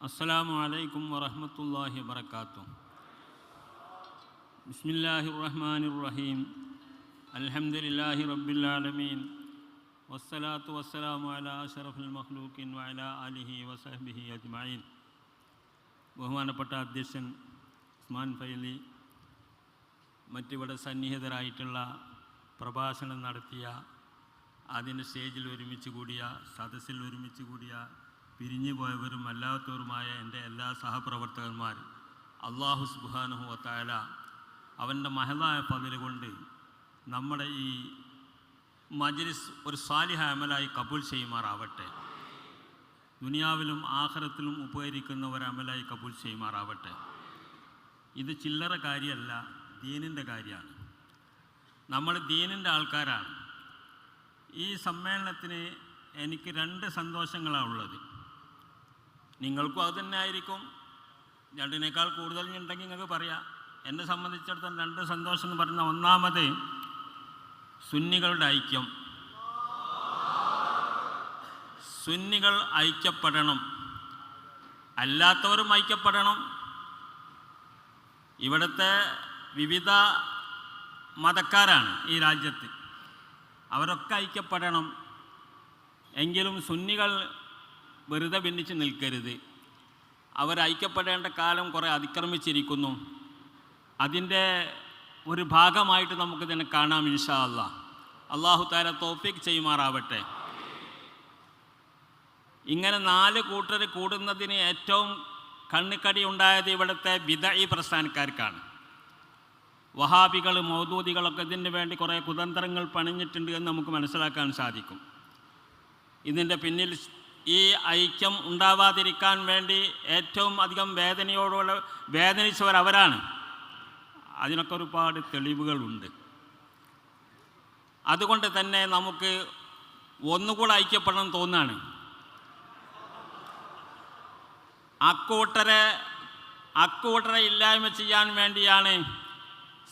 അസ്സലാമു അലൈക്കും വറഹമത്തല്ലാഹി വബർക്കാത്തു ബിസ്മില്ലാഹി റഹ്മാനിർ റഹീം അൽഹംദുലില്ലാഹി റബ്ബിൽ ആലമീൻ വസ്സലാത്തു വസ്സലാമു അല അഷറഫുൽ മഖ്ലൂഖിൻ വഅല അലിഹി വസഹ്ബിഹി അജ്മഈൻ. ബഹുമാനപ്പെട്ട അധ്യക്ഷൻ ഉസ്മാൻ ഫൈലി മറ്റിവിടെ സന്നിഹിതരായിട്ടുള്ള പ്രഭാഷണം നടത്തിയ അതിന്റെ സ്റ്റേജിൽ ഒരുമിച്ച് കൂടിയ സദസ്സിൽ ഒരുമിച്ച് കൂടിയ പിരിഞ്ഞു പോയവരും അല്ലാത്തവരുമായ എന്റെ എല്ലാ സഹപ്രവർത്തകന്മാരും അള്ളാഹു സുബാനുഹു വത്തായാല അവന്റെ മഹലായ പതിൽ കൊണ്ട് നമ്മുടെ ഈ മജ്ലിസ് ഒരു സാലിഹ അമലായി കബൂൽ ചെയ്യുമാറാവട്ടെ. ദുനിയാവിലും ആഖിറത്തിലും ഉപകരിക്കുന്ന ഒരു അമലായി കബൂൽ ചെയ്യുമാറാവട്ടെ. ഇത് ചില്ലറ കാര്യമല്ല ദീനിന്റെ കാര്യമാണ്. നമ്മൾ ദീനിന്റെ ആൾക്കാരാണ്. ഈ സമ്മേളനത്തിന് എനിക്ക് രണ്ട് സന്തോഷങ്ങളാണ് ഉള്ളത്. നിങ്ങൾക്കും അത് തന്നെ ആയിരിക്കും. രണ്ടിനേക്കാൾ കൂടുതൽ ഉണ്ടെങ്കിൽ നിങ്ങൾക്ക് പറയാം. എന്നെ സംബന്ധിച്ചിടത്തോളം രണ്ട് സന്തോഷം എന്ന് പറയുന്ന ഒന്നാമത് സുന്നികളുടെ ഐക്യം. സുന്നികൾ ഐക്യപ്പെടണം. അല്ലാത്തവരും ഐക്യപ്പെടണം. ഇവിടുത്തെ വിവിധ മതക്കാരാണ് ഈ രാജ്യത്ത്. അവരൊക്കെ ഐക്യപ്പെടണം. എങ്കിലും സുന്നികൾ വെറുതെ ഭിന്നിച്ച് നിൽക്കരുത്. അവർ ഐക്യപ്പെടേണ്ട കാലം കുറേ അതിക്രമിച്ചിരിക്കുന്നു. അതിന്റെ ഒരു ഭാഗമായിട്ട് നമുക്കിതിനെ കാണാം ഇൻഷാ അല്ല അള്ളാഹു താര തോഫിക് ചെയ്യുമാറാവട്ടെ. ഇങ്ങനെ നാല് കൂട്ടർ കൂടുന്നതിന് ഏറ്റവും കണ്ണിക്കടി ഉണ്ടായത് ഇവിടുത്തെ ബിദഈ പ്രസ്ഥാനക്കാർക്കാണ്. വഹാബികൾ മൗദൂദികളൊക്കെ ഇതിന് വേണ്ടി കുറേ കുതന്ത്രങ്ങൾ പണിഞ്ഞിട്ടുണ്ട് എന്ന് നമുക്ക് മനസ്സിലാക്കാൻ സാധിക്കും. ഇതിന്റെ പിന്നിൽ ഈ ഐക്യം ഉണ്ടാവാതിരിക്കാൻ വേണ്ടി ഏറ്റവും അധികം വേദനയോടുള്ള വേദനിച്ചവർ അവരാണ് അതിനൊക്കെ ഒരുപാട് തെളിവുകളുണ്ട്. അതുകൊണ്ട് തന്നെ നമുക്ക് ഒന്നുകൂടെ ഐക്യപ്പെടണം തോന്നാണ്. അക്കൂട്ടരെ അക്കൂട്ടരെ ഇല്ലായ്മ ചെയ്യാൻ വേണ്ടിയാണ്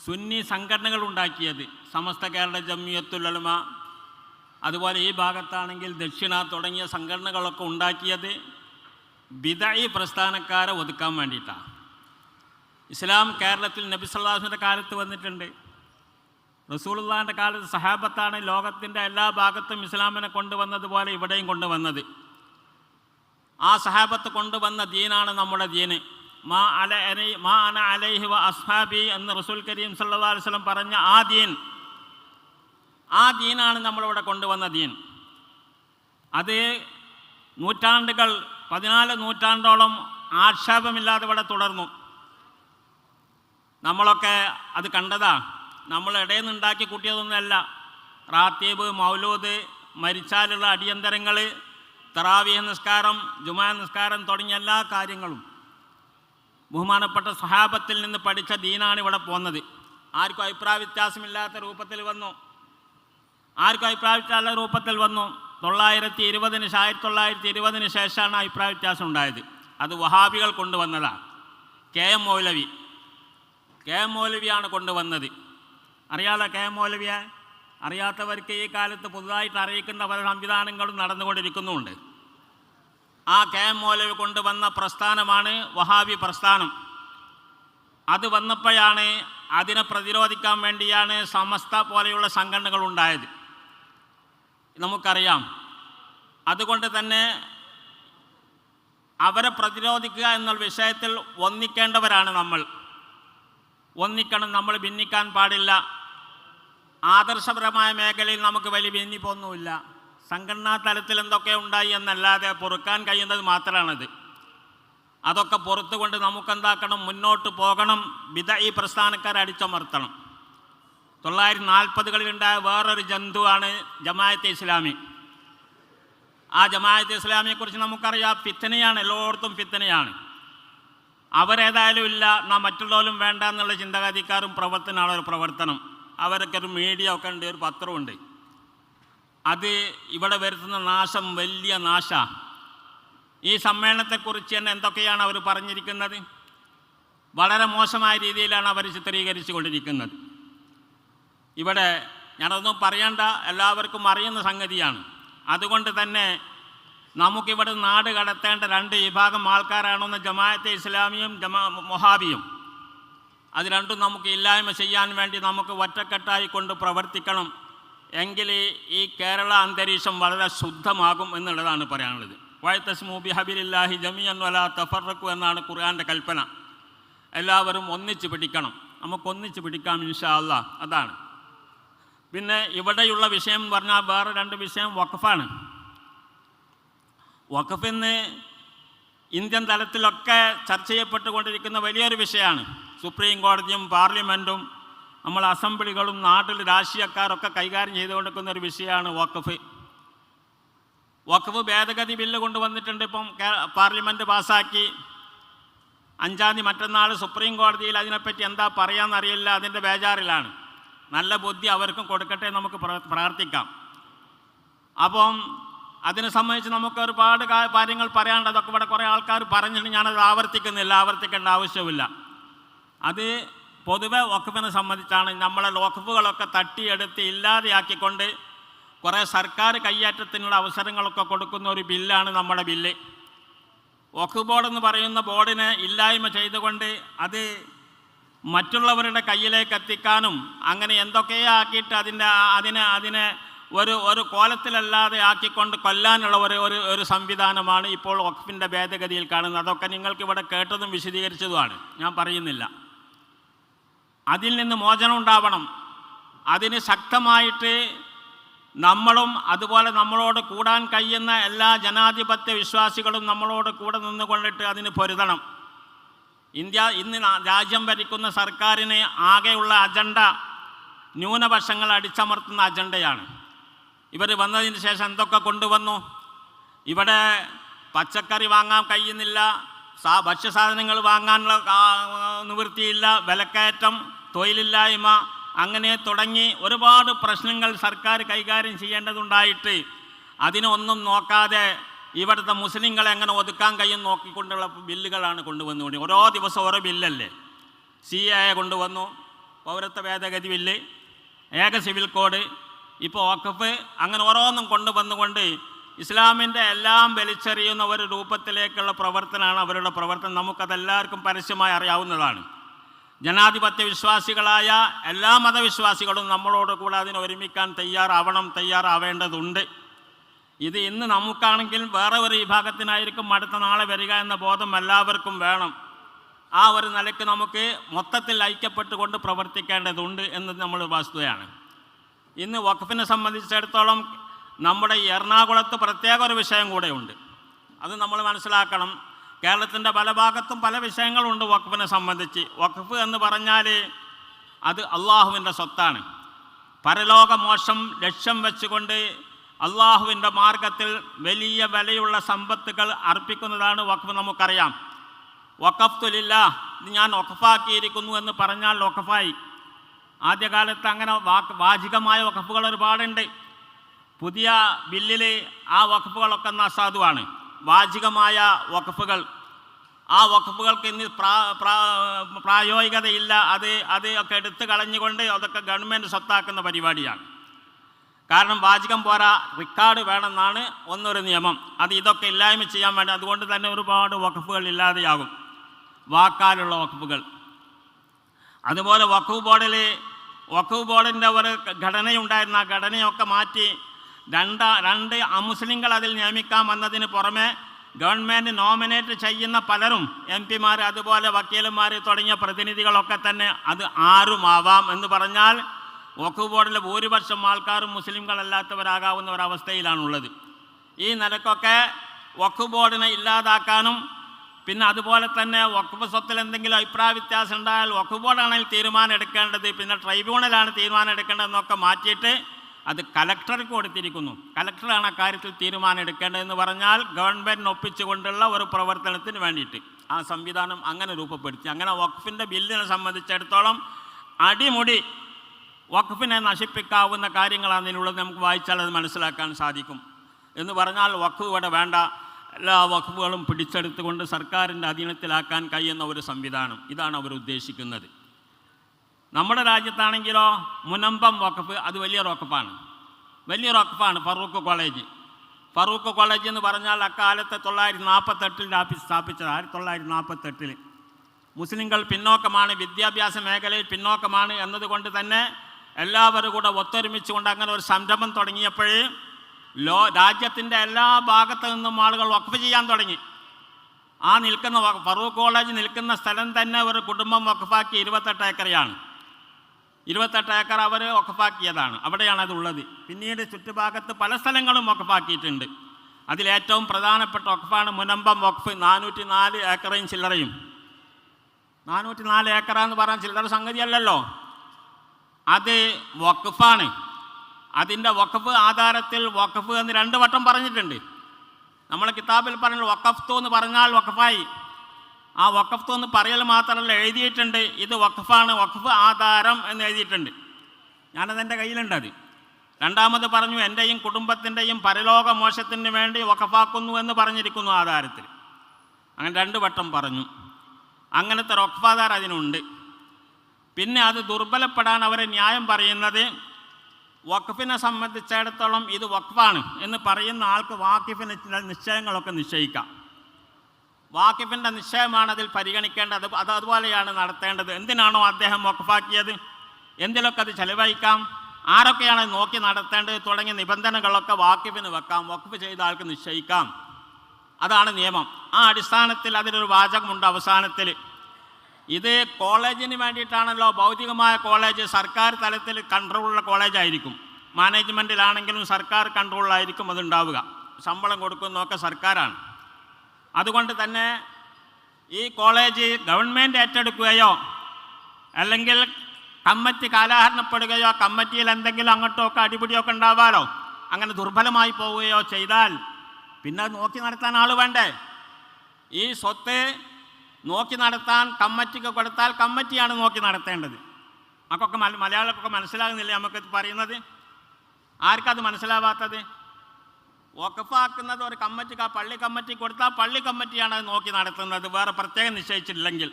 സുന്നി സംഘടനകൾ ഉണ്ടാക്കിയത്. സമസ്ത കേരള ജമിയത്തുലമ അതുപോലെ ഈ ഭാഗത്താണെങ്കിൽ ദക്ഷിണ തുടങ്ങിയ സംഘടനകളൊക്കെ ഉണ്ടാക്കിയത് ബിദഈ പ്രസ്ഥാനക്കാരെ ഒതുക്കാൻ വേണ്ടിയിട്ടാണ്. ഇസ്ലാം കേരളത്തിൽ നബി സല്ലാഹുവിന്റെ കാലത്ത് വന്നിട്ടുണ്ട്. റസൂലുള്ളാഹിന്റെ കാലത്ത് സഹാബത്താണ് ലോകത്തിന്റെ എല്ലാ ഭാഗത്തും ഇസ്ലാമിനെ കൊണ്ടുവന്നതുപോലെ ഇവിടെയും കൊണ്ടുവന്നത്. ആ സഹാബത്ത് കൊണ്ടുവന്ന ദീനാണ് നമ്മുടെ ദീന്. മാ അല മാ അന അലൈഹി വ അസ്ഹാബി എന്ന് റസൂൽ കരീം അലൈഹി വസല്ലം പറഞ്ഞ ആ ദീൻ ആ ദീനാണ് നമ്മളിവിടെ കൊണ്ടുവന്ന ദീൻ. അത് നൂറ്റാണ്ടുകൾ പതിനാല് നൂറ്റാണ്ടോളം ആക്ഷേപമില്ലാതെ ഇവിടെ തുടർന്നു. നമ്മളൊക്കെ അത് കണ്ടതാ. നമ്മൾ ഇടയിൽ നിന്ന് ഉണ്ടാക്കി കൂട്ടിയതൊന്നുമല്ല. റാത്തീബ് മൗലൂദ് മരിച്ചാലുള്ള അടിയന്തരങ്ങൾ തറാവിയ നിസ്കാരം ജുമാ നിസ്കാരം തുടങ്ങിയ എല്ലാ കാര്യങ്ങളും. ബഹുമാനപ്പെട്ട സഹാബത്തിൽ നിന്ന് പഠിച്ച ദീനാണ് ഇവിടെ പോന്നത്. ആർക്കും അഭിപ്രായ വ്യത്യാസമില്ലാത്ത രൂപത്തിൽ വന്നു. ആർക്കും അഭിപ്രായ വ്യത്യാസ രൂപത്തിൽ വന്നു. തൊള്ളായിരത്തി ഇരുപതിന് ആയിരത്തി തൊള്ളായിരത്തി ഇരുപതിന് ശേഷമാണ് അഭിപ്രായ വ്യത്യാസം ഉണ്ടായത്. അത് വഹാബികൾ കൊണ്ടുവന്നതാണ്. K. M. Moulavi. K. M. മൗലവിയാണ് കൊണ്ടുവന്നത്. അറിയാലോ കെ. എം. മൗലവിയെ? അറിയാത്തവർക്ക് ഈ കാലത്ത് പുതുതായിട്ട് അറിയിക്കുന്ന പല സംവിധാനങ്ങളും നടന്നുകൊണ്ടിരിക്കുന്നുമുണ്ട്. ആ കെ. എം. മൗലവി കൊണ്ടുവന്ന പ്രസ്ഥാനമാണ് വഹാബി പ്രസ്ഥാനം. അത് വന്നപ്പോഴാണ് അതിനെ പ്രതിരോധിക്കാൻ വേണ്ടിയാണ് സമസ്ത പോലെയുള്ള സംഘടനകൾ ഉണ്ടായത്. നമുക്കറിയാം. അതുകൊണ്ട് തന്നെ അവരെ പ്രതിരോധിക്കുക എന്നുള്ള വിഷയത്തിൽ ഒന്നിക്കേണ്ടവരാണ് നമ്മൾ. ഒന്നിക്കണം നമ്മൾ ഭിന്നിക്കാൻ പാടില്ല. ആദർശപരമായ മേഖലയിൽ നമുക്ക് വലിയ ഭിന്നിപ്പൊന്നുമില്ല. സംഘടനാ തലത്തിൽ എന്തൊക്കെ ഉണ്ടായി എന്നല്ലാതെ പൊറുക്കാൻ കഴിയുന്നത് മാത്രമാണത്. അതൊക്കെ പുറത്തുകൊണ്ട് നമുക്കെന്താക്കണം? മുന്നോട്ട് പോകണം. വിധ ഈ പ്രസ്ഥാനക്കാരെ അടിച്ചമർത്തണം. തൊള്ളായിരത്തി നാൽപ്പതുകളിലുണ്ടായ വേറൊരു ജന്തുവാണ് ജമായത്തെ ഇസ്ലാമി. ആ ജമായത്തെ ഇസ്ലാമിയെക്കുറിച്ച് നമുക്കറിയാം ഫിത്തനയാണ് എല്ലായിടത്തും ഫിത്തനയാണ്. അവരേതായാലും ഇല്ല നാം മറ്റുള്ളവരും വേണ്ട എന്നുള്ള ചിന്താഗതിക്കാരും പ്രവർത്തനമാണ് ഒരു പ്രവർത്തനം. അവരൊക്കെ ഒരു മീഡിയ ഒക്കെ ഉണ്ട് ഒരു പത്രമുണ്ട്. അത് ഇവിടെ വരുത്തുന്ന നാശം വലിയ നാശ. ഈ സമ്മേളനത്തെക്കുറിച്ച് തന്നെ എന്തൊക്കെയാണ് അവർ പറഞ്ഞിരിക്കുന്നത്? വളരെ മോശമായ രീതിയിലാണ് അവർ ചിത്രീകരിച്ചു കൊണ്ടിരിക്കുന്നത് ഇവിടെ ഞാനതൊന്നും പറയണ്ട എല്ലാവർക്കും അറിയുന്ന സംഗതിയാണ്. അതുകൊണ്ട് തന്നെ നമുക്കിവിടെ നാട് കടത്തേണ്ട രണ്ട് വിഭാഗം ആൾക്കാരാണെന്ന് ജമാഅത്തെ ഇസ്ലാമിയും ജമാ മൊഹാബിയും. അത് രണ്ടും നമുക്ക് ഇല്ലായ്മ ചെയ്യാൻ വേണ്ടി നമുക്ക് ഒറ്റക്കെട്ടായി കൊണ്ട് പ്രവർത്തിക്കണം. എങ്കിൽ ഈ കേരള അന്തരീക്ഷം വളരെ ശുദ്ധമാകും എന്നുള്ളതാണ് പറയാനുള്ളത്. വയത്തസ്മൂബി ഹബിലില്ലാഹി ജമിയൻ വല തഫറക്കു എന്നാണ് ഖുർആാന്റെ കൽപ്പന. എല്ലാവരും ഒന്നിച്ച് പിടിക്കണം. നമുക്കൊന്നിച്ച് പിടിക്കാം ഇൻഷാ അല്ലാ അതാണ്. പിന്നെ ഇവിടെയുള്ള വിഷയം എന്ന് പറഞ്ഞാൽ വേറെ രണ്ട് വിഷയം വഖഫാണ്. വഖഫിന്ന് ഇന്ത്യൻ തലത്തിലൊക്കെ ചർച്ച ചെയ്യപ്പെട്ടുകൊണ്ടിരിക്കുന്ന വലിയൊരു വിഷയമാണ്. സുപ്രീം കോടതിയും പാർലമെന്റും നമ്മൾ അസംബ്ലികളും നാട്ടിൽ രാഷ്ട്രീയക്കാരൊക്കെ കൈകാര്യം ചെയ്തുകൊണ്ടിരിക്കുന്ന ഒരു വിഷയമാണ് വഖഫ്. വഖഫ് ഭേദഗതി ബില്ല് കൊണ്ടുവന്നിട്ടുണ്ട് ഇപ്പം പാർലമെന്റ് പാസ്സാക്കി. അഞ്ചാം തീയതി മറ്റന്നാൾ സുപ്രീം കോടതിയിൽ അതിനെപ്പറ്റി എന്താ പറയാമെന്നറിയില്ല അതിന്റെ ബേജാറിലാണ്. നല്ല ബുദ്ധി അവർക്കും കൊടുക്കട്ടെ നമുക്ക് പ്രാർത്ഥിക്കാം. അപ്പം അതിനെ സംബന്ധിച്ച് നമുക്ക് ഒരുപാട് കാര്യങ്ങൾ പറയാനുണ്ട്. അതൊക്കെ ഇവിടെ കുറേ ആൾക്കാർ പറഞ്ഞിട്ട് ഞാനത് ആവർത്തിക്കുന്നില്ല. ആവർത്തിക്കേണ്ട ആവശ്യമില്ല അത് പൊതുവെ വഖഫിനെ സംബന്ധിച്ചാണ് നമ്മളെ വഖഫുകളൊക്കെ തട്ടിയെടുത്ത് ഇല്ലാതെയാക്കിക്കൊണ്ട് കുറേ സർക്കാർ കയ്യേറ്റത്തിനുള്ള അവസരങ്ങളൊക്കെ കൊടുക്കുന്ന ഒരു ബില്ലാണ് നമ്മുടെ ബില്ല്. വഖഫ് ബോർഡെന്ന് പറയുന്ന ബോർഡിനെ ഇല്ലായ്മ ചെയ്തുകൊണ്ട് അത് മറ്റുള്ളവരുടെ കയ്യിലേക്ക് എത്തിക്കാനും അങ്ങനെ എന്തൊക്കെയോ ആക്കിയിട്ട് അതിന്റെ അതിനെ അതിനെ ഒരു ഒരു കോലത്തിലല്ലാതെ ആക്കിക്കൊണ്ട് കൊല്ലാനുള്ള ഒരു ഒരു ഒരു സംവിധാനമാണ് ഇപ്പോൾ വഖഫിന്റെ ഭേദഗതിയിൽ കാണുന്നത്. അതൊക്കെ നിങ്ങൾക്ക് ഇവിടെ കേട്ടതും വിശദീകരിച്ചതുമാണ്. ഞാൻ പറയുന്നില്ല. അതിൽ നിന്ന് മോചനം ഉണ്ടാവണം. അതിന് ശക്തമായിട്ട് നമ്മളും അതുപോലെ നമ്മളോട് കൂടാൻ കഴിയുന്ന എല്ലാ ജനാധിപത്യ വിശ്വാസികളും നമ്മളോട് കൂടെ നിന്നുകൊണ്ടിട്ട് അതിന് പൊരുതണം. ഇന്ത്യ ഇന്ന് രാജ്യം ഭരിക്കുന്ന സർക്കാരിന് ആകെയുള്ള അജണ്ട ന്യൂനപക്ഷങ്ങൾ അടിച്ചമർത്തുന്ന അജണ്ടയാണ്. ഇവർ വന്നതിന് ശേഷം എന്തൊക്കെ കൊണ്ടുവന്നു? ഇവിടെ പച്ചക്കറി വാങ്ങാൻ കഴിയുന്നില്ല സാ ഭക്ഷ്യസാധനങ്ങൾ വാങ്ങാനുള്ള നിവൃത്തിയില്ല വിലക്കയറ്റം തൊഴിലില്ലായ്മ അങ്ങനെ തുടങ്ങി ഒരുപാട് പ്രശ്നങ്ങൾ സർക്കാർ കൈകാര്യം ചെയ്യേണ്ടതുണ്ടായിട്ട് അതിനൊന്നും നോക്കാതെ ഇവിടുത്തെ മുസ്ലിങ്ങളെ എങ്ങനെ ഒതുക്കാൻ കഴിയും നോക്കിക്കൊണ്ടുള്ള ബില്ലുകളാണ് കൊണ്ടുവന്നുകൊണ്ട് ഓരോ ദിവസം ഓരോ ബില്ലല്ലേ? സി എ കൊണ്ടുവന്നു. പൗരത്വ ഭേദഗതി ബില്ല് ഏക സിവിൽ കോഡ് ഇപ്പോൾ ഓക്കഫ് അങ്ങനെ ഓരോന്നും കൊണ്ടുവന്നുകൊണ്ട് ഇസ്ലാമിന്റെ എല്ലാം വലിച്ചെറിയുന്ന ഒരു രൂപത്തിലേക്കുള്ള പ്രവർത്തനമാണ് അവരുടെ പ്രവർത്തനം. നമുക്കതെല്ലാവർക്കും പരസ്യമായി അറിയാവുന്നതാണ്. ജനാധിപത്യ വിശ്വാസികളായ എല്ലാ മതവിശ്വാസികളും നമ്മളോട് കൂടെ അതിനെ ഒരുമിക്കാൻ തയ്യാറാവണം തയ്യാറാവേണ്ടതുണ്ട്. ഇത് ഇന്ന് നമുക്കാണെങ്കിൽ വേറെ ഒരു വിഭാഗത്തിനായിരിക്കും അടുത്ത നാളെ വരിക എന്ന ബോധം എല്ലാവർക്കും വേണം. ആ ഒരു നിലയ്ക്ക് നമുക്ക് മൊത്തത്തിൽ ഐക്യപ്പെട്ടുകൊണ്ട് പ്രവർത്തിക്കേണ്ടതുണ്ട് എന്നത് നമ്മൾ വസ്തുതയാണ്. ഇന്ന് വഖഫിനെ സംബന്ധിച്ചിടത്തോളം നമ്മുടെ എറണാകുളത്ത് പ്രത്യേക ഒരു വിഷയം കൂടെയുണ്ട് അത് നമ്മൾ മനസ്സിലാക്കണം. കേരളത്തിന്റെ പല ഭാഗത്തും പല വിഷയങ്ങളുണ്ട് വഖഫിനെ സംബന്ധിച്ച്. വഖഫ് എന്ന് പറഞ്ഞാൽ അത് അള്ളാഹുവിന്റെ സ്വത്താണ്. പരലോകമോശം ലക്ഷ്യം വെച്ചുകൊണ്ട് അള്ളാഹുവിന്റെ മാർഗത്തിൽ വലിയ വിലയുള്ള സമ്പത്തുകൾ അർപ്പിക്കുന്നതാണ് വഖഫ് നമുക്കറിയാം. വഖഫ്തുലില്ല ഇത് ഞാൻ വഖഫാക്കിയിരിക്കുന്നു എന്ന് പറഞ്ഞാൽ വഖഫായി. ആദ്യകാലത്ത് അങ്ങനെ വാക്ക് വാചികമായ വഖഫുകൾ ഒരുപാടുണ്ട്. പുതിയ ബില്ലിൽ ആ വഖഫുകളൊക്കെ ഒന്ന് അസാധുവാണ് വാചികമായ വഖഫുകൾ. ആ വഖഫുകൾക്ക് ഇന്ന് പ്രാ പ്രാ- പ്രായോഗികതയില്ല. അത് അത് ഒക്കെ എടുത്തു കളഞ്ഞുകൊണ്ട് അതൊക്കെ ഗവൺമെന്റ് സ്വത്താക്കുന്ന പരിപാടിയാണ്. കാരണം വാചികം പോരാ റിക്കാർഡ് വേണമെന്നാണ് ഒന്നൊരു നിയമം. അത് ഇതൊക്കെ ഇല്ലായ്മ ചെയ്യാൻ വേണ്ടി അതുകൊണ്ട് തന്നെ ഒരുപാട് വഖഫുകൾ ഇല്ലാതെയാകും. വാക്കാലുള്ള വഖഫുകൾ. അതുപോലെ വഖഫ് ബോർഡിൽ വഖഫ് ബോർഡിന്റെ ഒരു ഘടനയുണ്ടായിരുന്ന ആ ഘടനയൊക്കെ മാറ്റി രണ്ട് രണ്ട് അമുസ്ലിങ്ങൾ അതിൽ നിയമിക്കാം വന്നതിന് പുറമെ ഗവൺമെന്റ് നോമിനേറ്റ് ചെയ്യുന്ന പലരും എം പിമാർ അതുപോലെ വക്കീലന്മാർ തുടങ്ങിയ പ്രതിനിധികളൊക്കെ തന്നെ അത് ആരുമാവാം എന്ന് പറഞ്ഞാൽ വഖഫ് ബോർഡിലെ ഭൂരിപക്ഷം ആൾക്കാരും മുസ്ലിങ്ങളല്ലാത്തവരാകാവുന്ന ഒരവസ്ഥയിലാണുള്ളത്. ഈ നിലക്കൊക്കെ വഖഫ് ബോർഡിനെ ഇല്ലാതാക്കാനും പിന്നെ അതുപോലെ തന്നെ വഖഫ് സ്വത്തിൽ എന്തെങ്കിലും അഭിപ്രായ വ്യത്യാസം ഉണ്ടായാൽ വഖഫ് ബോർഡാണെങ്കിൽ തീരുമാനം എടുക്കേണ്ടത് പിന്നെ ട്രൈബ്യൂണലാണ് തീരുമാനം എടുക്കേണ്ടതെന്നൊക്കെ മാറ്റിയിട്ട് അത് കലക്ടർക്ക് കൊടുത്തിരിക്കുന്നു. കലക്ടറാണ് അക്കാര്യത്തിൽ തീരുമാനം എടുക്കേണ്ടതെന്ന് പറഞ്ഞാൽ ഗവൺമെന്റിന് ഒപ്പിച്ചുകൊണ്ടുള്ള ഒരു പ്രവർത്തനത്തിന് വേണ്ടിയിട്ട് ആ സംവിധാനം അങ്ങനെ രൂപപ്പെടുത്തി. അങ്ങനെ വഖഫിന്റെ ബില്ലിനെ സംബന്ധിച്ചിടത്തോളം അടിമുടി വഖഫിനെ നശിപ്പിക്കാവുന്ന കാര്യങ്ങളാണ് ഇതിനുള്ളത്. നമുക്ക് വായിച്ചാൽ അത് മനസ്സിലാക്കാൻ സാധിക്കും. എന്ന് പറഞ്ഞാൽ വഖഫ് ഇവിടെ വേണ്ട. എല്ലാ വഖഫുകളും പിടിച്ചെടുത്തുകൊണ്ട് സർക്കാരിന്റെ അധീനത്തിലാക്കാൻ കഴിയുന്ന ഒരു സംവിധാനം. ഇതാണ് അവർ ഉദ്ദേശിക്കുന്നത്. നമ്മുടെ രാജ്യത്താണെങ്കിലോ മുനമ്പം വഖഫ് അത് വലിയ വഖഫാണ് വലിയ വഖഫാണ് ഫറൂഖ് കോളേജ്. ഫറൂഖ് കോളേജ് എന്ന് പറഞ്ഞാൽ അക്കാലത്ത് തൊള്ളായിരത്തി നാൽപ്പത്തെട്ടിൽ സ്ഥാപിച്ചത്. ആയിരത്തി തൊള്ളായിരത്തി നാൽപ്പത്തെട്ടിൽ മുസ്ലിങ്ങൾ പിന്നോക്കമാണ് വിദ്യാഭ്യാസ മേഖലയിൽ പിന്നോക്കമാണ് എന്നതുകൊണ്ട് തന്നെ എല്ലാവരും കൂടെ ഒത്തൊരുമിച്ചുകൊണ്ട് അങ്ങനെ ഒരു സംരംഭം തുടങ്ങിയപ്പോഴേ ലോ രാജ്യത്തിന്റെ എല്ലാ ഭാഗത്തു നിന്നും ആളുകൾ വഖഫ് ചെയ്യാൻ തുടങ്ങി. ആ നിൽക്കുന്ന ഫറൂഖ് കോളേജ് നിൽക്കുന്ന സ്ഥലം തന്നെ ഒരു കുടുംബം വഖഫാക്കി ഇരുപത്തെട്ട് ഏക്കറയാണ്. ഇരുപത്തെട്ട് ഏക്കർ അവർ വഖഫാക്കിയതാണ്. അവിടെയാണ് അതുള്ളത് പിന്നീട് ചുറ്റുഭാഗത്ത് പല സ്ഥലങ്ങളും വഖഫാക്കിയിട്ടുണ്ട്. അതിലേറ്റവും പ്രധാനപ്പെട്ട വഖഫാണ് മുനമ്പം വഖഫ്. നാനൂറ്റി നാല് ഏക്കറയും ചില്ലറയും. നാനൂറ്റി നാല് ഏക്കറ എന്ന് പറയാൻ ചില്ലറ സംഗതിയല്ലല്ലോ. അത് വഖഫാണ്. അതിന്റെ വഖഫ് ആധാരത്തിൽ വഖഫ് എന്ന് രണ്ട് വട്ടം പറഞ്ഞിട്ടുണ്ട്. നമ്മൾ കിതാബിൽ പറഞ്ഞ വഖഫ്തു എന്ന് പറഞ്ഞാൽ വഖഫായി. ആ വഖഫ്തു എന്ന് പറയൽ മാത്രമല്ല എഴുതിയിട്ടുണ്ട്. ഇത് വഖഫാണ്. വഖഫ് ആധാരം എന്ന് എഴുതിയിട്ടുണ്ട്. ഞാനത് എന്റെ കയ്യിലുണ്ട് അത്. രണ്ടാമത് പറഞ്ഞു എന്റെയും കുടുംബത്തിന്റെയും പരലോക മോശത്തിന് വേണ്ടി വഖഫാക്കുന്നു എന്ന് പറഞ്ഞിരിക്കുന്നു ആധാരത്തിൽ. അങ്ങനെ രണ്ട് വട്ടം പറഞ്ഞു. അങ്ങനത്തെ വഖഫാധാരം അതിനുണ്ട്. പിന്നെ അത് ദുർബലപ്പെടാൻ അവരെ ന്യായം പറയുന്നത് വഖഫിനെ സംബന്ധിച്ചിടത്തോളം ഇത് വഖഫാണ് എന്ന് പറയുന്ന ആൾക്ക് വാക്കിഫിന് നിശ്ചയങ്ങളൊക്കെ നിശ്ചയിക്കാം. വാക്കിഫിന്റെ നിശ്ചയമാണ് അതിൽ പരിഗണിക്കേണ്ടത്. അത് അതുപോലെയാണ് നടത്തേണ്ടത്. എന്തിനാണോ അദ്ദേഹം വഖഫാക്കിയത്? എന്തിലൊക്കെ അത് ചെലവഴിക്കാം? ആരൊക്കെയാണ് നോക്കി നടത്തേണ്ടത്? തുടങ്ങിയ നിബന്ധനകളൊക്കെ വാക്കിഫിന് വെക്കാം. വഖഫ് ചെയ്ത ആൾക്ക് നിശ്ചയിക്കാം. അതാണ് നിയമം. ആ അടിസ്ഥാനത്തിൽ അതിലൊരു വാചകമുണ്ട് അവസാനത്തിൽ. ഇത് കോളേജിന് വേണ്ടിയിട്ടാണല്ലോ ഭൗതികമായ കോളേജ്. സർക്കാർ തലത്തിൽ കൺട്രോളുള്ള കോളേജായിരിക്കും. മാനേജ്മെന്റിലാണെങ്കിലും സർക്കാർ കൺട്രോളിലായിരിക്കും അതുണ്ടാവുക. ശമ്പളം കൊടുക്കുന്നതൊക്കെ സർക്കാരാണ്. അതുകൊണ്ട് തന്നെ ഈ കോളേജ് ഗവൺമെന്റ് ഏറ്റെടുക്കുകയോ അല്ലെങ്കിൽ കമ്മിറ്റി കാലാഹരണപ്പെടുകയോ കമ്മിറ്റിയിൽ എന്തെങ്കിലും അങ്ങോട്ടോ ഒക്കെ അടിപിടിയൊക്കെ ഉണ്ടാവാലോ അങ്ങനെ ദുർബലമായി പോവുകയോ ചെയ്താൽ പിന്നെ നോക്കി നടത്താൻ ആൾ വേണ്ടേ? ഈ സ്വത്ത് നോക്കി നടത്താൻ കമ്മിറ്റിക്ക് കൊടുത്താൽ കമ്മിറ്റിയാണ് നോക്കി നടത്തേണ്ടത്. നമുക്കൊക്കെ മല മലയാളമൊക്കെ മനസ്സിലാകുന്നില്ലേ നമുക്ക് പറയുന്നത്? ആർക്കത് മനസ്സിലാവാത്തത്? വഖഫാക്കുന്നത് ഒരു കമ്മിറ്റിക്ക് ആ പള്ളി കമ്മിറ്റി കൊടുത്താൽ പള്ളി കമ്മിറ്റിയാണ് അത് നോക്കി നടത്തുന്നത്. വേറെ പ്രത്യേകം നിശ്ചയിച്ചിട്ടില്ലെങ്കിൽ.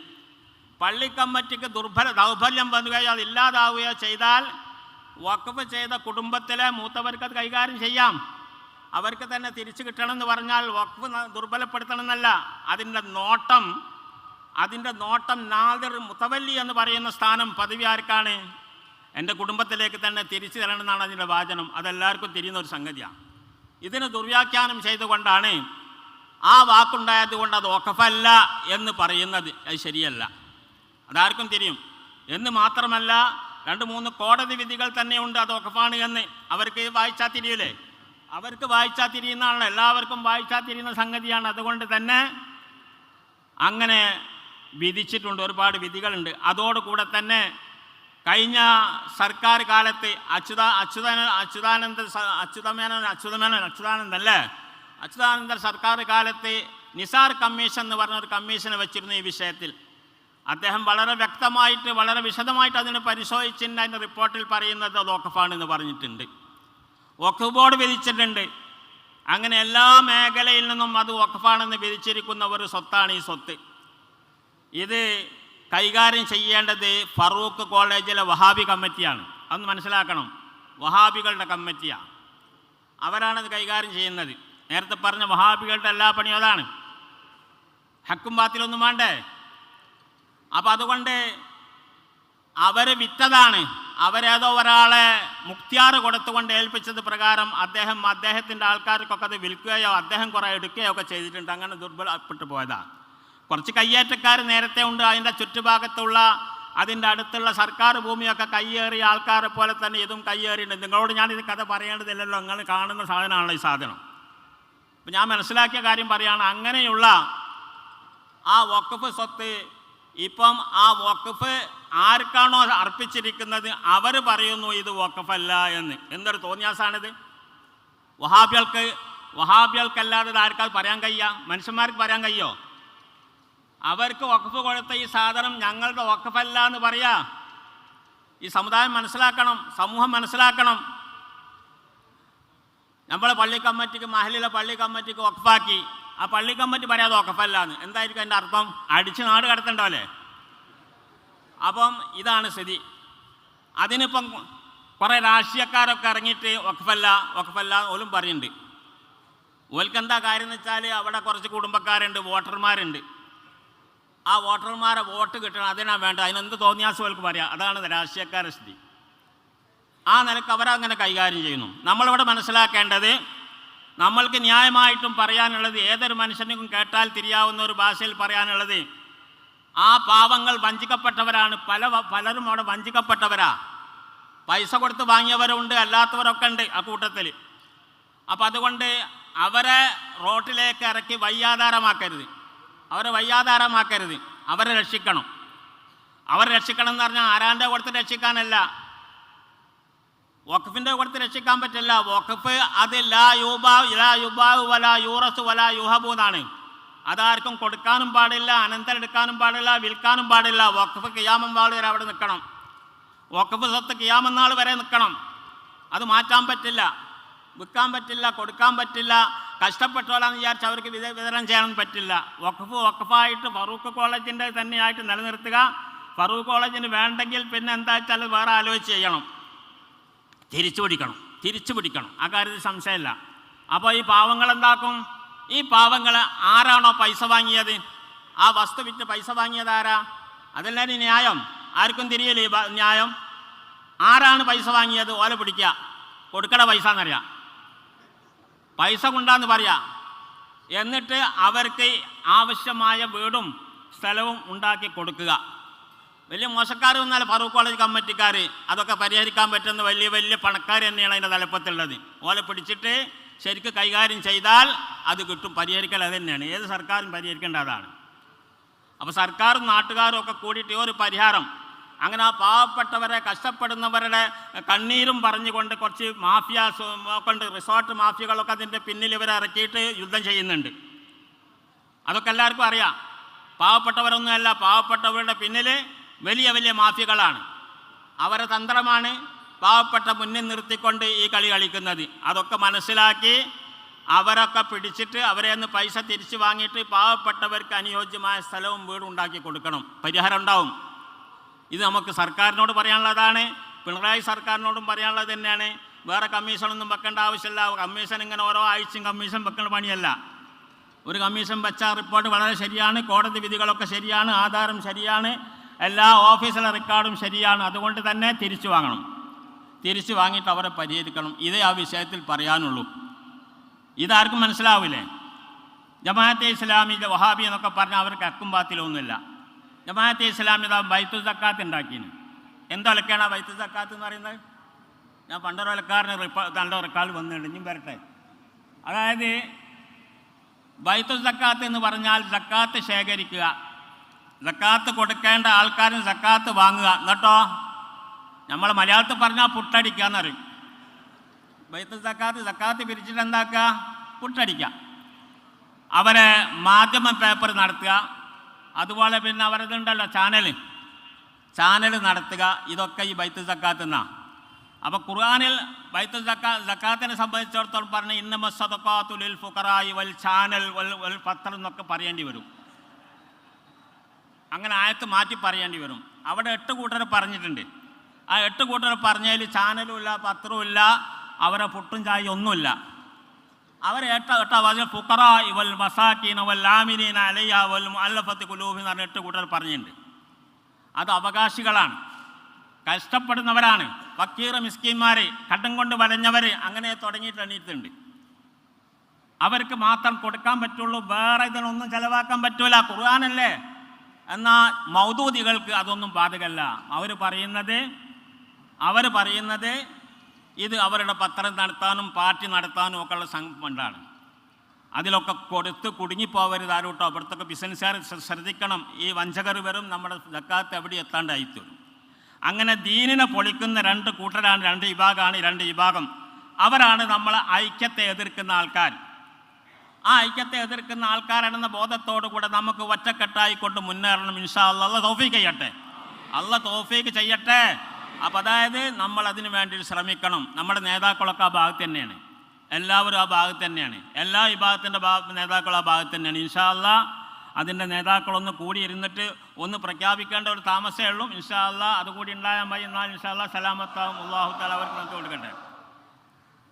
പള്ളി കമ്മിറ്റിക്ക് ദുർബല ദൗർബല്യം വന്നുകയോ അത് ഇല്ലാതാവുകയോ ചെയ്താൽ വക്കഫ് ചെയ്ത കുടുംബത്തിലെ മൂത്തവർക്ക് അത് കൈകാര്യം ചെയ്യാം. അവർക്ക് തന്നെ തിരിച്ചു കിട്ടണമെന്ന് പറഞ്ഞാൽ വക്കഫ് ദുർബലപ്പെടുത്തണമെന്നല്ല. അതിന്റെ നോട്ടം അതിന്റെ നോട്ടം നാദർ മുത്തവല്ലി എന്ന് പറയുന്ന സ്ഥാനം പദവി ആർക്കാണ്? എന്റെ കുടുംബത്തിലേക്ക് തന്നെ തിരിച്ചു തരണമെന്നാണ് അതിന്റെ വാചനം. അതെല്ലാവർക്കും തിരിയുന്ന ഒരു സംഗതിയാണ്. ഇതിന് ദുർവ്യാഖ്യാനം ചെയ്തുകൊണ്ടാണ് ആ വാക്കുണ്ടായത് കൊണ്ട് അത് ഒക്കഫല്ല എന്ന് പറയുന്നത്. അത് ശരിയല്ല. അതാർക്കും തിരിയും. എന്ന് മാത്രമല്ല രണ്ട് മൂന്ന് കോടതി വിധികൾ തന്നെയുണ്ട് അത് ഒക്കഫാണ് എന്ന്. അവർക്ക് വായിച്ചാൽ തിരിയില്ലേ അവർക്ക് വായിച്ചാൽ തിരിയുന്നതാണല്ലോ. എല്ലാവർക്കും വായിച്ചാൽ തിരിയുന്ന സംഗതിയാണ്. അതുകൊണ്ട് തന്നെ അങ്ങനെ വിധിച്ചിട്ടുണ്ട് ഒരുപാട് വിധികളുണ്ട്. അതോടുകൂടെ തന്നെ കഴിഞ്ഞ സർക്കാർ കാലത്ത് അച്യുത അച്യുതാന അച്യുതാനന്ദ അച്യുതമേനോൻ അച്യുതമേനോൻ അച്യുതാനന്ദൻ അല്ലേ? അച്യുതാനന്ദ സർക്കാർ കാലത്ത് നിസാർ കമ്മീഷൻ എന്ന് പറഞ്ഞ ഒരു കമ്മീഷനെ വെച്ചിരുന്നു ഈ വിഷയത്തിൽ. അദ്ദേഹം വളരെ വ്യക്തമായിട്ട് വളരെ വിശദമായിട്ട് അതിനെ പരിശോധിച്ചിട്ടുണ്ട്. അതിന്റെ റിപ്പോർട്ടിൽ പറയുന്നത് അത് ഓക്കഫാണെന്ന് പറഞ്ഞിട്ടുണ്ട്. വഖഫ് ബോർഡ് വിധിച്ചിട്ടുണ്ട്. അങ്ങനെ എല്ലാ മേഖലയിൽ നിന്നും അത് വഖഫാണെന്ന് വിധിച്ചിരിക്കുന്ന ഒരു സ്വത്താണ് ഈ സ്വത്ത്. ഇത് കൈകാര്യം ചെയ്യേണ്ടത് ഫറൂഖ് കോളേജിലെ വഹാബി കമ്മിറ്റിയാണ്. അതൊന്ന് മനസ്സിലാക്കണം. വഹാബികളുടെ കമ്മിറ്റിയാണ് അവരാണത് കൈകാര്യം ചെയ്യുന്നത്. നേരത്തെ പറഞ്ഞ വഹാബികളുടെ എല്ലാ പണിയും അതാണ്. ഹക്കും ബാത്തിലൊന്നും വേണ്ടേ? അപ്പം അതുകൊണ്ട് അവർ വിറ്റതാണ്. അവരേതോ ഒരാളെ മുക്തിയാറ് കൊടുത്തുകൊണ്ട് ഏൽപ്പിച്ചത് പ്രകാരം അദ്ദേഹം അദ്ദേഹത്തിന്റെ ആൾക്കാർക്കൊക്കെ അത് വിൽക്കുകയോ അദ്ദേഹം കുറേ എടുക്കുകയോ ഒക്കെ ചെയ്തിട്ടുണ്ട്. അങ്ങനെ ദുർബലപ്പെട്ടു പോയതാണ് കുറച്ച് കയ്യേറ്റക്കാർ നേരത്തെ ഉണ്ട്. അതിന്റെ ചുറ്റുഭാഗത്തുള്ള അതിന്റെ അടുത്തുള്ള സർക്കാർ ഭൂമിയൊക്കെ കയ്യേറിയ ആൾക്കാരെ പോലെ തന്നെ ഇതും കയ്യേറിയിട്ടുണ്ട്. നിങ്ങളോട് ഞാനിത് കഥ പറയേണ്ടതില്ലല്ലോ. നിങ്ങൾ കാണുന്ന സാധനമാണല്ലോ ഈ സാധനം. അപ്പം ഞാൻ മനസ്സിലാക്കിയ കാര്യം പറയുകയാണ് അങ്ങനെയുള്ള ആ വഖഫ് സ്വത്ത് ഇപ്പം ആ വഖഫ് ആർക്കാണോ അർപ്പിച്ചിരിക്കുന്നത്? അവർ പറയുന്നു ഇത് വക്കഫല്ല എന്ന്. എന്തൊരു തോന്നിയാസാണിത്? വഹാബികൾക്ക് വഹാബികൾക്കല്ലാതെ ആർക്കാൾ പറയാൻ കഴിയുക മനുഷ്യന്മാർക്ക് പറയാൻ കഴിയോ? അവർക്ക് വഖഫ് കൊടുത്ത ഈ സാധനം ഞങ്ങളുടെ വഖഫല്ല എന്ന് പറയാ. ഈ സമുദായം മനസ്സിലാക്കണം സമൂഹം മനസ്സിലാക്കണം. നമ്മളെ പള്ളി കമ്മിറ്റിക്ക് മഹലിലെ പള്ളി കമ്മിറ്റിക്ക് വഖഫാക്കി. ആ പള്ളി കമ്മിറ്റി പറയാതെ വഖഫല്ല എന്ന്. എന്തായിരിക്കും അതിന്റെ അർത്ഥം? അടിച്ച് നാട് കടത്തണ്ടാവല്ലേ അപ്പം ഇതാണ് സ്ഥിതി. അതിനിപ്പം കുറേ രാഷ്ട്രീയക്കാരൊക്കെ ഇറങ്ങിയിട്ട് വഖഫല്ല വഖഫല്ല ഓലും പറയുന്നുണ്ട്. ഓൽക്ക് എന്താ കാര്യം എന്ന് വെച്ചാൽ അവിടെ കുറച്ച് കുടുംബക്കാരുണ്ട് വോട്ടർമാരുണ്ട്. ആ വോട്ടർമാരെ വോട്ട് കിട്ടണം അതിനാണ് വേണ്ട അതിനെന്ത് തോന്നിയാസം ഓൽക്ക് പറയാം. അതാണ് രാഷ്ട്രീയക്കാരുടെ സ്ഥിതി. ആ നിലയ്ക്ക് അവരങ്ങനെ കൈകാര്യം ചെയ്യുന്നു. നമ്മളിവിടെ മനസ്സിലാക്കേണ്ടത് നമ്മൾക്ക് ന്യായമായിട്ടും പറയാനുള്ളത് ഏതൊരു മനുഷ്യനും കേട്ടാൽ തിരിയാവുന്ന ഒരു ഭാഷയിൽ പറയാനുള്ളത് ആ പാവങ്ങൾ വഞ്ചിക്കപ്പെട്ടവരാണ്. പല പലരും അവിടെ വഞ്ചിക്കപ്പെട്ടവരാ. പൈസ കൊടുത്ത് വാങ്ങിയവരുണ്ട് അല്ലാത്തവരൊക്കെ ഉണ്ട് ആ കൂട്ടത്തിൽ. അപ്പം അതുകൊണ്ട് അവരെ റോട്ടിലേക്ക് ഇറക്കി വയ്യാധാരമാക്കരുത് അവരെ വയ്യാതാരമാക്കരുത്. അവരെ രക്ഷിക്കണം. അവരെ രക്ഷിക്കണം എന്ന് പറഞ്ഞാൽ ആരാന്റെ കൊടുത്ത് രക്ഷിക്കാനല്ല. വഖഫിന്റെ കൊടുത്ത് രക്ഷിക്കാൻ പറ്റില്ല. വഖഫ് അത് ലാ യൂബാ ലാ യുബാവ് വല യൂറസ് വല യുഹബു എന്നാണ്. അതാർക്കും കൊടുക്കാനും പാടില്ല അനന്തരം എടുക്കാനും പാടില്ല വിൽക്കാനും പാടില്ല. വഖഫ് കിയാമം വാൾ വരെ അവിടെ നിൽക്കണം. വഖഫ് സ്വത്ത് കിയാമം നാൾ വരെ നിൽക്കണം. അത് മാറ്റാൻ പറ്റില്ല. വിൽക്കാൻ പറ്റില്ല കൊടുക്കാൻ പറ്റില്ല. കഷ്ടപ്പെട്ടോലാന്ന് വിചാരിച്ച് അവർക്ക് വിത വിതരണം ചെയ്യാൻ പറ്റില്ല. വഖഫ് വഖഫായിട്ട് ഫറൂഖ് കോളേജിന്റെ തന്നെയായിട്ട് നിലനിർത്തുക. ഫറൂഖ് കോളേജിന് വേണ്ടെങ്കിൽ പിന്നെ എന്താ വെച്ചാൽ വേറെ ആലോചിച്ച് ചെയ്യണം. തിരിച്ചു പിടിക്കണം. തിരിച്ചു പിടിക്കണം. ആ കാര്യത്തിൽ സംശയമില്ല. അപ്പോൾ ഈ പാവങ്ങൾ എന്താക്കും? ഈ പാവങ്ങൾ ആരാണോ പൈസ വാങ്ങിയത്? ആ വസ്തു വിറ്റ് പൈസ വാങ്ങിയത് ആരാ? അതല്ലേ ന്യായം. ആർക്കും തിരിയല്ലേ ന്യായം? ആരാണ് പൈസ വാങ്ങിയത്? ഓല പിടിക്കുക. കൊടുക്കണ പൈസ എന്നറിയാം. പൈസ കൊണ്ടാന്ന് പറയാ. എന്നിട്ട് അവർക്ക് ആവശ്യമായ വീടും സ്ഥലവും ഉണ്ടാക്കി കൊടുക്കുക. വലിയ മോശക്കാർ വന്നാൽ ഫറൂഖ് കോളേജ് കമ്മിറ്റിക്കാർ അതൊക്കെ പരിഹരിക്കാൻ പറ്റുന്ന വലിയ വലിയ പണക്കാർ തന്നെയാണ് അതിന്റെ തലപ്പത്തുള്ളത്. ഓലെ പിടിച്ചിട്ട് ശരിക്ക് കൈകാര്യം ചെയ്താൽ അത് കിട്ടും. പരിഹരിക്കൽ അത് തന്നെയാണ്. ഏത് സർക്കാരും പരിഹരിക്കേണ്ട അതാണ്. അപ്പോൾ സർക്കാരും നാട്ടുകാരും ഒക്കെ കൂടിയിട്ട് ഒരു പരിഹാരം അങ്ങനെ ആ പാവപ്പെട്ടവരെ കഷ്ടപ്പെടുന്നവരുടെ കണ്ണീരും പറഞ്ഞുകൊണ്ട് കുറച്ച് മാഫിയ കൊണ്ട് റിസോർട്ട് മാഫിയകളൊക്കെ അതിന്റെ പിന്നിൽ ഇവരെ ഇറക്കിയിട്ട് യുദ്ധം ചെയ്യുന്നുണ്ട്. അതൊക്കെ എല്ലാവർക്കും അറിയാം. പാവപ്പെട്ടവരൊന്നുമല്ല പാവപ്പെട്ടവരുടെ പിന്നിൽ വലിയ വലിയ മാഫിയകളാണ്. അവരെ തന്ത്രമാണ് പാവപ്പെട്ട മുന്നിൽ നിർത്തിക്കൊണ്ട് ഈ കളി കളിക്കുന്നത്. അതൊക്കെ മനസ്സിലാക്കി അവരൊക്കെ പിടിച്ചിട്ട് അവരെ നിന്ന് പൈസ തിരിച്ചു വാങ്ങിയിട്ട് പാവപ്പെട്ടവർക്ക് അനുയോജ്യമായ സ്ഥലവും വീടും ഉണ്ടാക്കി കൊടുക്കണം. പരിഹാരം ഉണ്ടാവും. ഇത് നമുക്ക് സർക്കാരിനോട് പറയാനുള്ളതാണ്. പിണറായി സർക്കാരിനോടും പറയാനുള്ളത് തന്നെയാണ്. വേറെ കമ്മീഷനൊന്നും വെക്കേണ്ട ആവശ്യമില്ല. കമ്മീഷൻ ഇങ്ങനെ ഓരോ ആഴ്ചയും കമ്മീഷൻ വെക്കേണ്ട പണിയല്ല. ഒരു കമ്മീഷൻ വെച്ച റിപ്പോർട്ട് വളരെ ശരിയാണ്. കോടതി വിധികളൊക്കെ ശരിയാണ്. ആധാരം ശരിയാണ്. എല്ലാ ഓഫീസിലെ റെക്കോർഡും ശരിയാണ്. അതുകൊണ്ട് തന്നെ തിരിച്ചു വാങ്ങണം. തിരിച്ചു വാങ്ങിയിട്ട് അവരെ പരിഹരിക്കണം. ഇതേ ആ വിഷയത്തിൽ പറയാനുള്ളൂ. ഇതാർക്കും മനസ്സിലാവില്ലേ? ജമാഅത്തെ ഇസ്ലാമിന്റെ വഹാബി എന്നൊക്കെ പറഞ്ഞാൽ അവർക്ക് അക്കും പാത്തിലൊന്നുമില്ല ജമാഅത്തെ ഇസ്ലാമി ഇതാ ബൈത്തു സക്കാത്ത് ഉണ്ടാക്കിന്. എന്തൊലക്കാണ് ബൈത്തു സക്കാത്ത് എന്ന് പറയുന്നത്? ഞാൻ പണ്ടൊരു തണ്ട റെക്കാർഡ് വന്നിട്ടുണ്ട് ഇനിയും വരട്ടെ. അതായത് ബൈത്തു സക്കാത്ത് എന്ന് പറഞ്ഞാൽ സക്കാത്ത് ശേഖരിക്കുക സക്കാത്ത് കൊടുക്കേണ്ട ആൾക്കാരും സക്കാത്ത് വാങ്ങുക. എന്നിട്ടോ? നമ്മൾ മലയാളത്തിൽ പറഞ്ഞാൽ പുട്ടടിക്കുക എന്നറിയും ബൈത്തുൽ സക്കാത്ത് സക്കാത്ത് പിരിച്ചിട്ട് എന്താക്കുക? പുട്ടടിക്കുക. അവരെ മാധ്യമ പേപ്പർ നടത്തുക. അതുപോലെ പിന്നെ അവരതുണ്ടല്ലോ ചാനൽ ചാനൽ നടത്തുക ഇതൊക്കെ ഈ ബൈത്ത് സക്കാത്ത് എന്നാ അപ്പോൾ ഖുർആാനിൽ ബൈത്ത് സക്കാ സക്കാത്തിനെ സംബന്ധിച്ചിടത്തോളം പറഞ്ഞ ഇന്നമ സദക്കാത്തുലിൽ ഫുഖറായി വൽ ചാനൽ വൽ വൽ പത്രം എന്നൊക്കെ പറയേണ്ടി വരും. അങ്ങനെ ആയത്ത് മാറ്റി പറയേണ്ടി വരും. അവിടെ എട്ട് കൂട്ടർ പറഞ്ഞിട്ടുണ്ട്. ആ എട്ട് കൂട്ടർ പറഞ്ഞതിൽ ചാനലും ഇല്ല പത്രവും ഇല്ല അവരെ പുട്ടും ചായ ഒന്നുമില്ല. അവരെ എട്ട എട്ട വചന ഫുക്കറ ഇവൽ മസാക്കീന വൽ ലാമിനീന അലയ്യ വൽ അല്ലഫത്ത് കുലൂബി എന്ന് പറഞ്ഞ എട്ട് കൂട്ടർ പറഞ്ഞിട്ടുണ്ട്. അത് അവകാശികളാണ്. കഷ്ടപ്പെടുന്നവരാണ്. ഫക്കീർ മിസ്കീന്മാർ കടം കൊണ്ട് വലഞ്ഞവർ അങ്ങനെ തുടങ്ങിയിട്ട് എണ്ണീട്ടുണ്ട് അവർക്ക് മാത്രം കൊടുക്കാൻ പറ്റുള്ളൂ. വേറെ ഇതിനൊന്നും ചിലവാക്കാൻ പറ്റൂല. ഖുർആാനല്ലേ? എന്നാൽ മൗദൂദികൾക്ക് അതൊന്നും ബാധകല്ല. അവർ പറയുന്നത് അവർ പറയുന്നത് ഇത് അവരുടെ പത്രം നടത്താനും പാർട്ടി നടത്താനും ഒക്കെ ഉള്ള ഫണ്ടാണ് അതിലൊക്കെ കൊടുത്ത് കുടുങ്ങിപ്പോവരുത് ആരോട്ടോ? അവിടുത്തെ ബിസിനസ്സുകാർ ശ്ര- ശ്രദ്ധിക്കണം. ഈ വഞ്ചകർ വരും നമ്മുടെ ജക്കാത്ത് എവിടെ എത്താണ്ടായിത്തീരും. അങ്ങനെ ദീനിനെ പൊളിക്കുന്ന രണ്ട് കൂട്ടരാണ് രണ്ട് വിഭാഗമാണ് രണ്ട് വിഭാഗം. അവരാണ് നമ്മളെ ഐക്യത്തെ എതിർക്കുന്ന ആൾക്കാർ. ആ ഐക്യത്തെ എതിർക്കുന്ന ആൾക്കാരാണെന്ന ബോധത്തോടു കൂടെ നമുക്ക് ഒറ്റക്കെട്ടായിക്കൊണ്ട് മുന്നേറണം. ഇൻഷാ അല്ല. തോഫീക്ക് ചെയ്യട്ടെ. അല്ല തോഫീക്ക് ചെയ്യട്ടെ. അപ്പം അതായത് നമ്മൾ അതിനു വേണ്ടി ശ്രമിക്കണം. നമ്മുടെ നേതാക്കളൊക്കെ ആ ഭാഗത്ത് തന്നെയാണ്. എല്ലാവരും ആ ഭാഗത്ത് തന്നെയാണ്. എല്ലാ വിഭാഗത്തിന്റെ ഭാഗ നേതാക്കളും ആ ഭാഗത്ത് തന്നെയാണ്. ഇൻഷാ അല്ലാ അതിന്റെ നേതാക്കളൊന്ന് കൂടി ഇരുന്നിട്ട് ഒന്ന് പ്രഖ്യാപിക്കേണ്ട ഒരു താമസമേ ഉള്ളൂ. ഇൻഷാ അല്ലാ അതുകൂടി ഉണ്ടായാൽ മതി. എന്നാൽ ഇൻഷാല്ല സലാമത്താവും. അള്ളാഹു താല അവർക്ക് നമുക്ക് കൊടുക്കട്ടെ.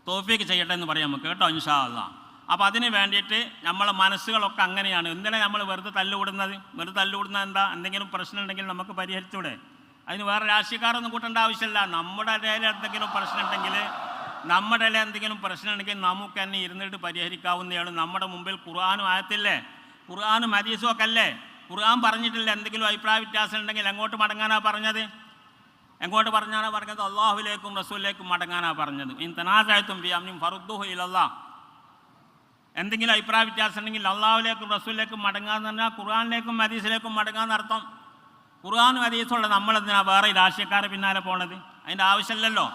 തോഫിക്ക് ചെയ്യട്ടെ എന്ന് പറയാം നമുക്ക് കേട്ടോ ഇൻഷാ അല്ലാ അപ്പോൾ അതിന് വേണ്ടിയിട്ട് നമ്മളെ മനസ്സുകളൊക്കെ അങ്ങനെയാണ്. എന്തിനാണ് നമ്മൾ വെറുതെ തല്ലുകൂടുന്നത്? വെറുതെ തല്ലുകൂടുന്നത് എന്താ? എന്തെങ്കിലും പ്രശ്നം ഉണ്ടെങ്കിൽ നമുക്ക് പരിഹരിച്ചൂടെ? അതിന് വേറെ രാഷ്ട്രീയക്കാരൊന്നും കൂട്ടേണ്ട ആവശ്യമില്ല. നമ്മുടെ ഇടയിൽ എന്തെങ്കിലും പ്രശ്നം ഉണ്ടെങ്കിൽ നമ്മുടെ ഇടയിൽ എന്തെങ്കിലും പ്രശ്നം ഉണ്ടെങ്കിൽ നമുക്ക് തന്നെ ഇരുന്നിട്ട് പരിഹരിക്കാവുന്നതാണ്. നമ്മുടെ മുമ്പിൽ ഖുർആാനും ആയത്തില്ലേ? ഖുർആാനും ഹദീസും ഒക്കെ അല്ലേ? ഖുർആൻ പറഞ്ഞിട്ടില്ല. എന്തെങ്കിലും അഭിപ്രായ വ്യത്യാസം ഉണ്ടെങ്കിൽ എങ്ങോട്ട് മടങ്ങാനാ പറഞ്ഞത്? എങ്ങോട്ട് പറഞ്ഞാണോ പറഞ്ഞത്? അള്ളാഹുലേക്കും റസൂലിലേക്കും മടങ്ങാനാ പറഞ്ഞത്. ഇൻ തനാസായത്തും ബിയാമിനും ഫറുദ്ദുഹു ഇലല്ലാ എന്തെങ്കിലും അഭിപ്രായ വ്യത്യാസം ഉണ്ടെങ്കിൽ അള്ളാഹുലേക്കും റസൂലിലേക്കും മടങ്ങാന്ന് പറഞ്ഞാൽ ഖുർആാനിലേക്കും ഹദീസിലേക്കും മടങ്ങാന്ന് അർത്ഥം. ഖുർആാനും ഹദീസുള്ള നമ്മളെന്തിനാ വേറെ രാഷ്ട്രീയക്കാരെ പിന്നാലെ പോണത്? അതിന്റെ ആവശ്യമില്ലല്ലോ.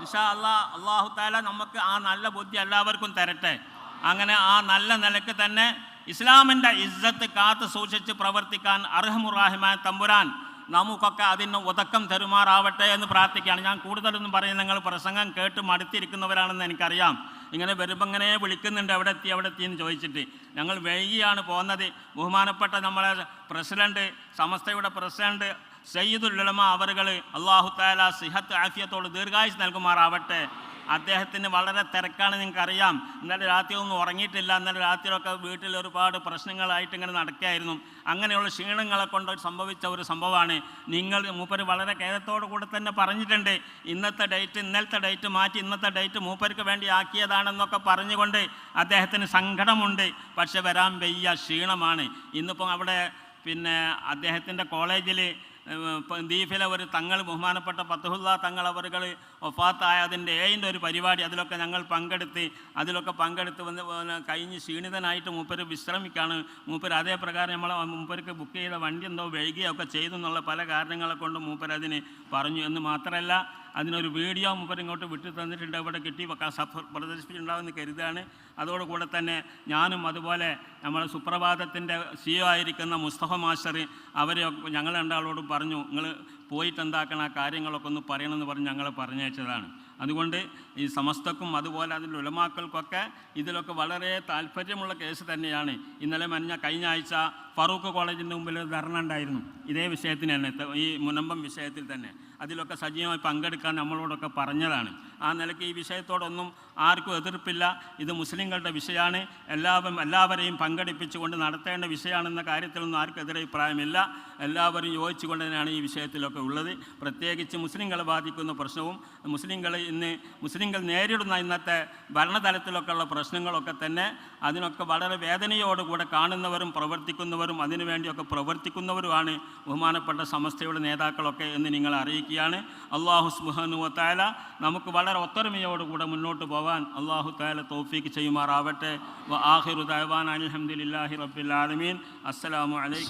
നിഷാ അള്ളാ അള്ളാഹു താല നമുക്ക് ആ നല്ല ബുദ്ധി എല്ലാവർക്കും തരട്ടെ. അങ്ങനെ ആ നല്ല നിലയ്ക്ക് തന്നെ ഇസ്ലാമിന്റെ ഇസ്സത്ത് കാത്തു സൂക്ഷിച്ച് പ്രവർത്തിക്കാൻ അർഹമുറാഹിമാൻ തമ്പുരാൻ നമുക്കൊക്കെ അതിന് ഉതക്കം തരുമാറാവട്ടെ എന്ന് പ്രാർത്ഥിക്കുകയാണ്. ഞാൻ കൂടുതലൊന്നും പറയുന്നത് നിങ്ങൾ പ്രസംഗം കേട്ട് മടുത്തിരിക്കുന്നവരാണെന്ന് എനിക്കറിയാം. ഇങ്ങനെ വരുമ്പോൾ ഇങ്ങനെ വിളിക്കുന്നുണ്ട് അവിടെ എത്തി അവിടെ എത്തി എന്ന് ചോദിച്ചിട്ട്. ഞങ്ങൾ വൈകിയാണ് പോകുന്നത് ബഹുമാനപ്പെട്ട നമ്മളെ പ്രസിഡന്റ് സമസ്തയുടെ പ്രസിഡന്റ് സയ്യിദുൽ ഉലമ അവറുകൾ അള്ളാഹു താല സിഹത്ത് ആഫിയത്തോട് ദീർഘായുസ് നൽകുമാറാവട്ടെ. അദ്ദേഹത്തിന് വളരെ തിരക്കാണ് നിങ്ങൾക്കറിയാം. ഇന്നലെ രാത്രി ഒന്നും ഉറങ്ങിയിട്ടില്ല. ഇന്നലെ രാത്രിയൊക്കെ വീട്ടിൽ ഒരുപാട് പ്രശ്നങ്ങളായിട്ട് ഇങ്ങനെ നടക്കുകയായിരുന്നു. അങ്ങനെയുള്ള ക്ഷീണങ്ങളെ കൊണ്ട് സംഭവിച്ച ഒരു സംഭവമാണ്. നിങ്ങൾ മൂപ്പർ വളരെ കേരളത്തോടു കൂടെ തന്നെ പറഞ്ഞിട്ടുണ്ട്. ഇന്നത്തെ ഡേറ്റ് ഇന്നലത്തെ ഡേറ്റ് മാറ്റി ഇന്നത്തെ ഡേറ്റ് മൂപ്പർക്ക് വേണ്ടി ആക്കിയതാണെന്നൊക്കെ പറഞ്ഞുകൊണ്ട് അദ്ദേഹത്തിന് സങ്കടമുണ്ട്. പക്ഷെ വരാൻ വയ്യ ക്ഷീണമാണ്. ഇന്നിപ്പം അവിടെ പിന്നെ അദ്ദേഹത്തിന്റെ കോളേജിൽ ദീപിലെ ഒരു തങ്ങൾ ബഹുമാനപ്പെട്ട പത്തുഹുല്ല തങ്ങൾ അവറുകൾ ഒഫാത്തായതിന്റെ ഏഴിന്റെ ഒരു പരിപാടി അതിലൊക്കെ ഞങ്ങൾ പങ്കെടുത്ത് അതിലൊക്കെ പങ്കെടുത്ത് വന്ന് കഴിഞ്ഞ് ക്ഷീണിതനായിട്ട് മൂപ്പര് വിശ്രമിക്കുകയാണ് മൂപ്പര് അതേ പ്രകാരം നമ്മൾ മൂപ്പർക്ക് ബുക്ക് ചെയ്ത വണ്ടി എന്തോ വൈകിയൊക്കെ ചെയ്തു എന്നുള്ള പല കാരണങ്ങളെ കൊണ്ട് മൂപ്പരതിന് പറഞ്ഞു. എന്ന് മാത്രമല്ല അതിനൊരു വീഡിയോ മൂപ്പർ ഇങ്ങോട്ട് വിട്ടു തന്നിട്ടുണ്ട്. അവിടെ കിട്ടി. പ്രദർശിപ്പിച്ചിട്ടുണ്ടാവുമെന്ന് കരുതാണ് അതോടുകൂടെ തന്നെ ഞാനും അതുപോലെ നമ്മുടെ സുപ്രഭാതത്തിന്റെ സിഒ ആയിരിക്കുന്ന മുസ്തഫ മാസ്റ്റർ അവരെ ഞങ്ങൾ രണ്ടാളോടും പറഞ്ഞു നിങ്ങൾ പോയിട്ട് എന്താക്കണം ആ കാര്യങ്ങളൊക്കെ ഒന്ന് പറയണമെന്ന് പറഞ്ഞ് ഞങ്ങളെ പറഞ്ഞയച്ചതാണ്. അതുകൊണ്ട് ഈ സമസ്തക്കും അതുപോലെ അതിന്റെ ഉലമാക്കൾക്കൊക്കെ ഇതിലൊക്കെ വളരെ താല്പര്യമുള്ള കേസ് തന്നെയാണ്. ഇന്നലെ മഞ്ഞ കഴിഞ്ഞ ആഴ്ച ഫറൂഖ് കോളേജിന്റെ മുമ്പിൽ ധർണ ഉണ്ടായിരുന്നു. ഇതേ വിഷയത്തിന് തന്നെ ഈ മുനമ്പം വിഷയത്തിൽ തന്നെ. അതിലൊക്കെ സജീവമായി പങ്കെടുക്കാൻ നമ്മളോടൊക്കെ പറഞ്ഞതാണ്. ആ നിലയ്ക്ക് ഈ വിഷയത്തോടൊന്നും ആർക്കും എതിർപ്പില്ല. ഇത് മുസ്ലിങ്ങളുടെ വിഷയമാണ്. എല്ലാവരും എല്ലാവരെയും പങ്കെടുപ്പിച്ചുകൊണ്ട് നടത്തേണ്ട വിഷയമാണെന്ന കാര്യത്തിലൊന്നും ആർക്കും എതിരഭിപ്രായമില്ല. എല്ലാവരും യോജിച്ചുകൊണ്ട് തന്നെയാണ് ഈ വിഷയത്തിലൊക്കെ ഉള്ളത്. പ്രത്യേകിച്ച് മുസ്ലിങ്ങളെ ബാധിക്കുന്ന പ്രശ്നവും മുസ്ലിങ്ങൾ ഇന്ന് മുസ്ലിങ്ങൾ നേരിടുന്ന ഇന്നത്തെ ഭരണതലത്തിലൊക്കെയുള്ള പ്രശ്നങ്ങളൊക്കെ തന്നെ അതിനൊക്കെ വളരെ വേദനയോടുകൂടെ കാണുന്നവരും പ്രവർത്തിക്കുന്നവരും അതിനുവേണ്ടിയൊക്കെ പ്രവർത്തിക്കുന്നവരുമാണ് ബഹുമാനപ്പെട്ട സമസ്തയുടെ നേതാക്കളൊക്കെ എന്ന് നിങ്ങൾ അറിയിക്കുകയാണ്. അള്ളാഹു സുബാനു താല നമുക്ക് വളരെ ഒത്തൊരുമയോടുകൂടെ മുന്നോട്ട് പോകാൻ അള്ളാഹു താല തോഫീക്ക് ചെയ്യുമാറാവട്ടെ. ആഹിറു ദൈവാൻ അലഹമുല്ലാഹി റബ്ബിൽ ആലമീൻ. അസ്സലാമു അലൈക്കും